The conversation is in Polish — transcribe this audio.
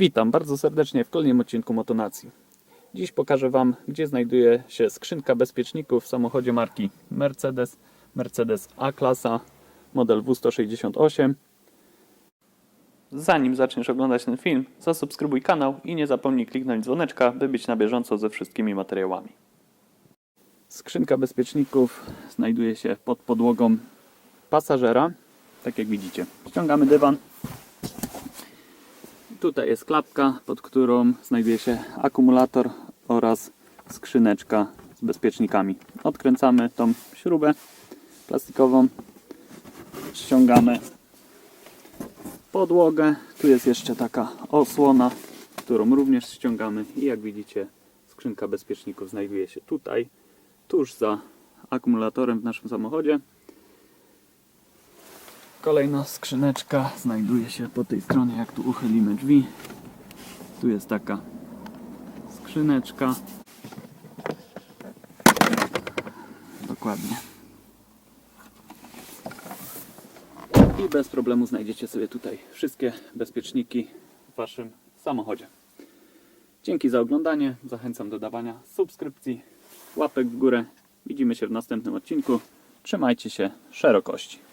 Witam bardzo serdecznie w kolejnym odcinku Motonacji. Dziś pokażę Wam, gdzie znajduje się skrzynka bezpieczników w samochodzie marki Mercedes, Mercedes A-klasa, model W168. Zanim zaczniesz oglądać ten film, zasubskrybuj kanał i nie zapomnij kliknąć dzwoneczka, by być na bieżąco ze wszystkimi materiałami. Skrzynka bezpieczników znajduje się pod podłogą pasażera, tak jak widzicie. Ściągamy dywan, Tutaj jest klapka, pod którą znajduje się akumulator oraz skrzyneczka z bezpiecznikami. Odkręcamy tą śrubę plastikową, ściągamy podłogę. Tu jest jeszcze taka osłona, którą również ściągamy i jak widzicie skrzynka bezpieczników znajduje się tutaj, tuż za akumulatorem w naszym samochodzie. Kolejna skrzyneczka znajduje się po tej stronie, jak tu uchylimy drzwi. Tu jest taka skrzyneczka. Dokładnie. I bez problemu znajdziecie sobie tutaj wszystkie bezpieczniki w Waszym samochodzie. Dzięki za oglądanie. Zachęcam do dawania subskrypcji, łapek w górę. Widzimy się w następnym odcinku. Trzymajcie się szerokości.